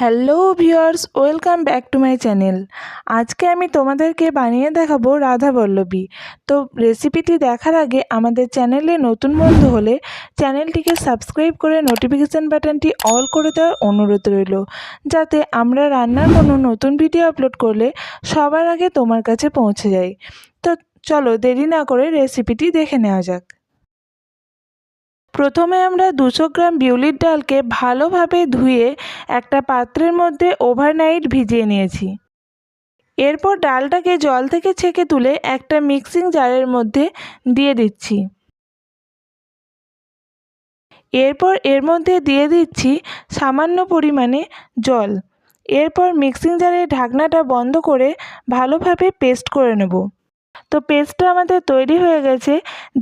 Hello viewers, welcome back to my channel. আজকে আমি তোমাদেরকে বানিয়ে দেখাবো রাধা বল্লভী তো রেসিপিটি দেখার আগে আমাদের চ্যানেলে নতুন বন্ধু হলে চ্যানেলটিকে সাবস্ক্রাইব করে নোটিফিকেশান বাটনটি অল করে দেওয়ার অনুরোধ রইল। যাতে আমরা রান্নার কোনো নতুন ভিডিও আপলোড করলে সবার আগে তোমার কাছে পৌঁছে যায়। তো চলো দেরি না করে রেসিপিটি দেখে নেওয়া যাক। প্রথমে আমরা দুশো গ্রাম বিউলির ডালকে ভালোভাবে ধুয়ে একটা পাত্রের মধ্যে ওভারনাইট ভিজিয়ে নিয়েছি। এরপর ডালটাকে জল থেকে ছেঁকে তুলে একটা মিক্সিং জারের মধ্যে দিয়ে দিচ্ছি। এরপর এর মধ্যে দিয়ে দিচ্ছি সামান্য পরিমাণে জল। এরপর মিক্সিং জারের ঢাকনাটা বন্ধ করে ভালোভাবে পেস্ট করে নেব। তো পেস্টটা আমাদের তৈরি হয়ে গেছে।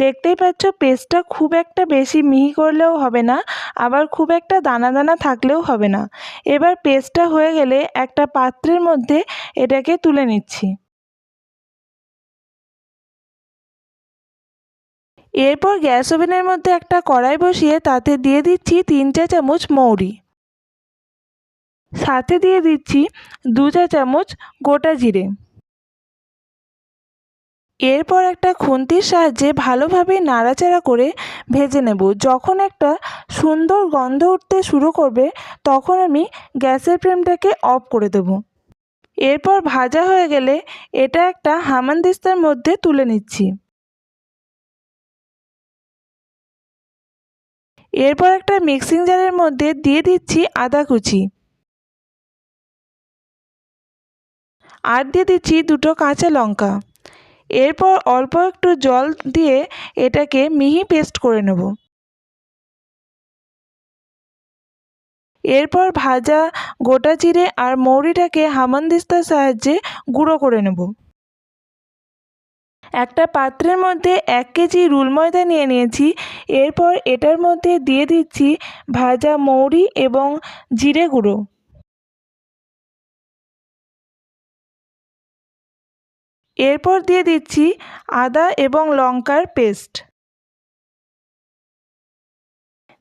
দেখতেই পাচ্ছ, পেস্টটা খুব একটা বেশি মিহি করলেও হবে না, আবার খুব একটা দানা দানা থাকলেও হবে না। এবার পেস্টটা হয়ে গেলে একটা পাত্রের মধ্যে এটাকে তুলে নিচ্ছি। এরপর গ্যাস ওভেনের মধ্যে একটা কড়াই বসিয়ে তাতে দিয়ে দিচ্ছি তিন চা চামচ মৌরি। সাথে দিয়ে দিচ্ছি দু চা চামচ গোটা জিরে। এরপর একটা খুন্তির সাহায্যে ভালোভাবে নাড়াচাড়া করে ভেজে নেব। যখন একটা সুন্দর গন্ধ উঠতে শুরু করবে, তখন আমি গ্যাসের ফ্লেমটাকে অফ করে দেব। এরপর ভাজা হয়ে গেলে এটা একটা হামানদিস্তার মধ্যে তুলে নিচ্ছি। এরপর একটা মিক্সিং জারের মধ্যে দিয়ে দিচ্ছি আদা কুচি। আর দিয়ে দিচ্ছি দুটো কাঁচা লঙ্কা। এরপর অল্প একটু জল দিয়ে এটাকে মিহি পেস্ট করে নেব। এরপর ভাজা গোটা চিড়ে আর মৌরিটাকে হামানদিস্তার সাহায্যে গুঁড়ো করে নেব। একটা পাত্রের মধ্যে এক কেজি রুল ময়দা নিয়ে নিয়েছি। এরপর এটার মধ্যে দিয়ে দিচ্ছি ভাজা মৌরি এবং জিরে গুঁড়ো। এরপর দিয়ে দিচ্ছি আদা এবং লঙ্কার পেস্ট।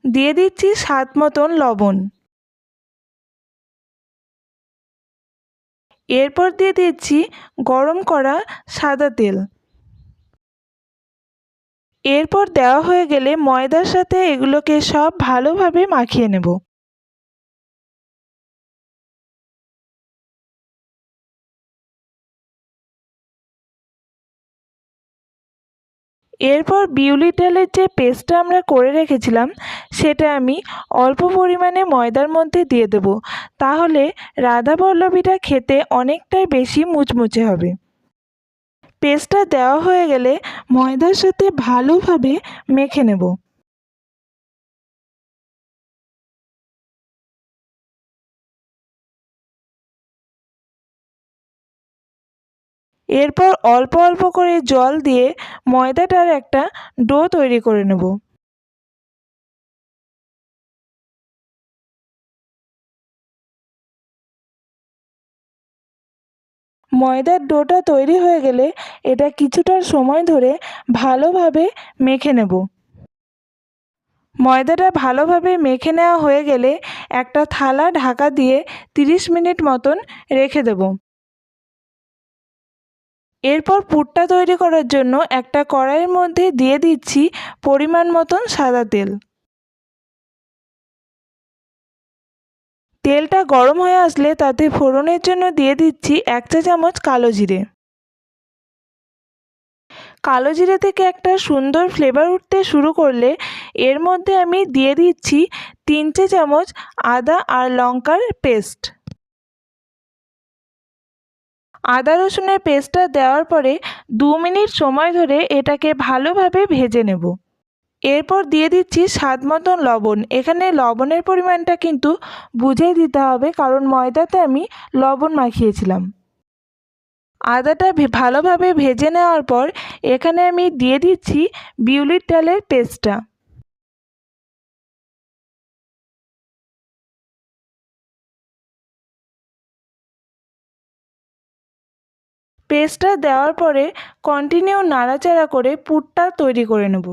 দিয়ে দিচ্ছি স্বাদ মতন লবণ। এরপর দিয়ে দিচ্ছি গরম করা সাদা তেল। এরপর দেওয়া হয়ে গেলে ময়দার সাথে এগুলোকে সব ভালোভাবে মাখিয়ে নেব। এরপর বিউলি ডালের যে পেস্টটা আমরা করে রেখেছিলাম, সেটা আমি অল্প পরিমাণে ময়দার মধ্যে দিয়ে দেব। তাহলে রাধা পল্লবীটা খেতে অনেকটাই বেশি মুচমুচে হবে। পেস্টটা দেওয়া হয়ে গেলে ময়দার সাথে ভালোভাবে মেখে নেব। এরপর অল্প অল্প করে জল দিয়ে ময়দাটার একটা ডো তৈরি করে নেব। ময়দার ডোটা তৈরি হয়ে গেলে এটা কিছুটা সময় ধরে ভালোভাবে মেখে নেব। ময়দাটা ভালোভাবে মেখে নেওয়া হয়ে গেলে একটা থালা ঢাকা দিয়ে তিরিশ মিনিট মতন রেখে দেবো। এরপর পুরটা তৈরি করার জন্য একটা কড়াইয়ের মধ্যে দিয়ে দিচ্ছি পরিমাণ মতন সাদা তেল। তেলটা গরম হয়ে আসলে তাতে ফোড়নের জন্য দিয়ে দিচ্ছি এক চা চামচ কালো জিরে। কালো জিরে থেকে একটা সুন্দর ফ্লেভার উঠতে শুরু করলে এর মধ্যে আমি দিয়ে দিচ্ছি তিন চা চামচ আদা আর লঙ্কার পেস্ট। আদা রসুনের পেস্টটা দেওয়ার পরে দু মিনিট সময় ধরে এটাকে ভালোভাবে ভেজে নেব। এরপর দিয়ে দিচ্ছি স্বাদ মতন লবণ। এখানে লবণের পরিমাণটা কিন্তু বুঝেই দিতে হবে, কারণ ময়দাতে আমি লবণ মাখিয়েছিলাম। আদাটা ভালোভাবে ভেজে নেওয়ার পর এখানে আমি দিয়ে দিচ্ছি বিউলির ডালের পেস্টটা। পেস্টটা দেওয়ার পরে কন্টিনিউ নাড়াচাড়া করে পুটটা তৈরি করে নেব।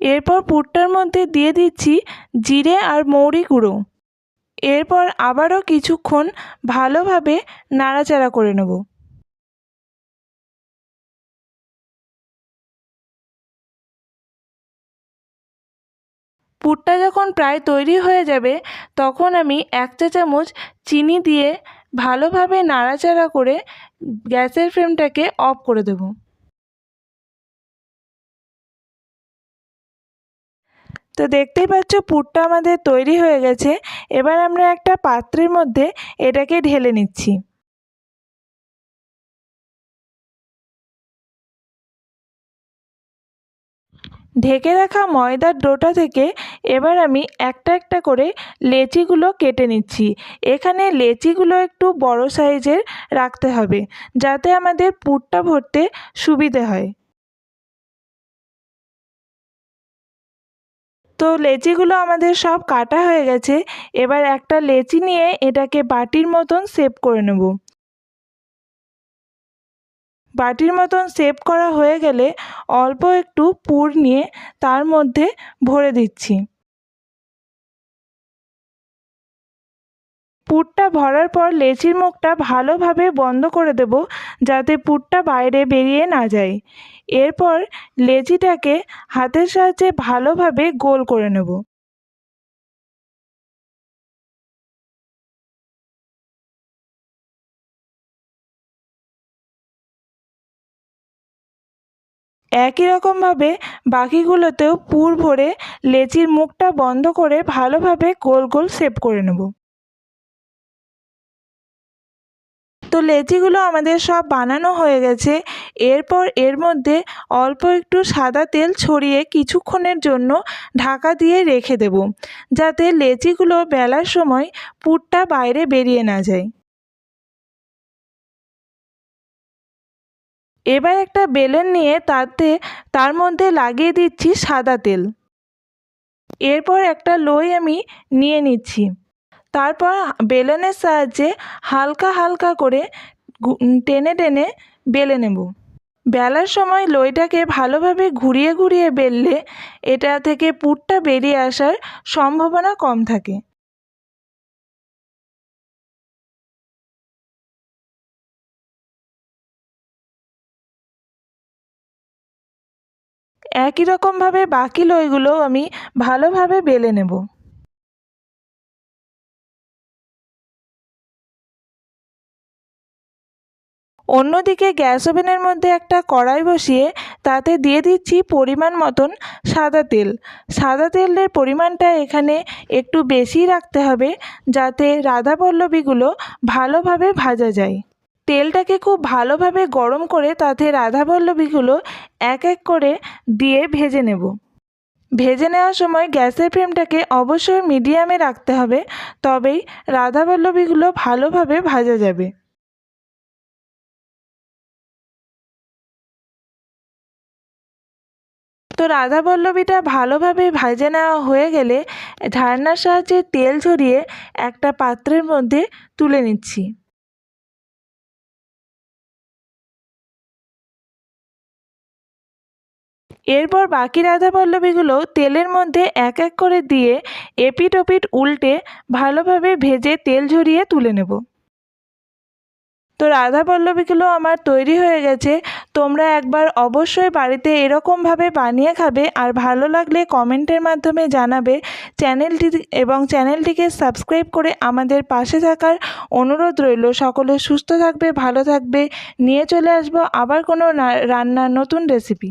এরপর পুটটার মধ্যে দিয়ে দিচ্ছি জিরে আর মৌরি গুঁড়ো। এরপর আবারও কিছুক্ষণ ভালোভাবে নাড়াচাড়া করে নেব। পুরটা যখন প্রায় তৈরি হয়ে যাবে, তখন আমি এক চা চামচ চিনি দিয়ে ভালোভাবে নাড়াচাড়া করে গ্যাসের ফ্লেমটাকে অফ করে দেব। তো দেখতেই পাচ্ছ পুরটা আমাদের তৈরি হয়ে গেছে। এবার আমরা একটা পাত্রের মধ্যে এটাকে ঢেলে নিচ্ছি। ঢেকে রাখা ময়দার ডোটা থেকে এবার আমি একটা একটা করে লেচিগুলো কেটে নিচ্ছি। এখানে লেচিগুলো একটু বড় সাইজের রাখতে হবে, যাতে আমাদের পুরটা ভরতে সুবিধে হয়। তো লেচিগুলো আমাদের সব কাটা হয়ে গেছে, এবার একটা লেচি নিয়ে এটাকে বাটির মতন সেভ করে নেব। বাটির মতন সেভ করা হয়ে গেলে অল্প একটু পুর নিয়ে তার মধ্যে ভরে দিচ্ছি। পুরটা ভরার পর লেচির মুখটা ভালোভাবে বন্ধ করে দেব যাতে পুরটা বাইরে বেরিয়ে না যায়। এরপর লেচিটাকে হাতের সাহায্যে ভালোভাবে গোল করে নেব। একই রকমভাবে বাকিগুলোতেও পুর ভরে লেচির মুখটা বন্ধ করে ভালোভাবে গোল গোল শেপ করে নেব। তো লেচিগুলো আমাদের সব বানানো হয়ে গেছে। এরপর এর মধ্যে অল্প একটু সাদা তেল ছড়িয়ে কিছুক্ষণের জন্য ঢাকা দিয়ে রেখে দেব, যাতে লেচিগুলো বেলার সময় পুরটা বাইরে বেরিয়ে না যায়। এবার একটা বেলুন নিয়ে তাতে, তার মধ্যে লাগিয়ে দিচ্ছি সাদা তেল। এরপর একটা লই আমি নিয়ে নিচ্ছি। তারপর বেলনের সাহায্যে হালকা হালকা করে টেনে টেনে বেলে নেব। বেলার সময় লইটাকে ভালোভাবে ঘুরিয়ে ঘুরিয়ে বেললে এটা থেকে পুরটা বেরিয়ে আসার সম্ভাবনা কম থাকে। একই রকমভাবে বাকি লইগুলো আমি ভালোভাবে বেলে নেব। অন্যদিকে গ্যাস ওভেনের মধ্যে একটা কড়াই বসিয়ে তাতে দিয়ে দিচ্ছি পরিমাণ মতন সাদা তেল। সাদা তেলের পরিমাণটা এখানে একটু বেশি রাখতে হবে যাতে রাধাপল্লবীগুলো ভালোভাবে ভাজা যায়। তেলটাকে খুব ভালোভাবে গরম করে তাতে রাধাপল্লবীগুলো এক এক করে দিয়ে ভেজে নেব। ভেজে নেওয়ার সময় গ্যাসের ফ্লেমটাকে অবশ্যই মিডিয়ামে রাখতে হবে, তবেই রাধাপল্লবীগুলো ভালোভাবে ভাজা যাবে। তো রাধাপল্লবীটা ভালোভাবে ভাজে নেওয়া হয়ে গেলে ঝাড়নার সাহায্যে তেল ঝরিয়ে একটা পাত্রের মধ্যে তুলে নিচ্ছি। এরপর বাকি রাধা পল্লবীগুলো তেলের মধ্যে এক এক করে দিয়ে এপিট ওপিট উল্টে ভালোভাবে ভেজে তেল ঝরিয়ে তুলে নেব। তো রাধা পল্লবীগুলো আমার তৈরি হয়ে গেছে। তোমরা একবার অবশ্যই বাড়িতে এরকমভাবে বানিয়ে খাবে আর ভালো লাগলে কমেন্টের মাধ্যমে জানাবে। চ্যানেলটি এবং চ্যানেলটিকে সাবস্ক্রাইব করে আমাদের পাশে থাকার অনুরোধ রইল। সকলে সুস্থ থাকবে, ভালো থাকবে। নিয়ে চলে আসব আবার কোনো রান্নার নতুন রেসিপি।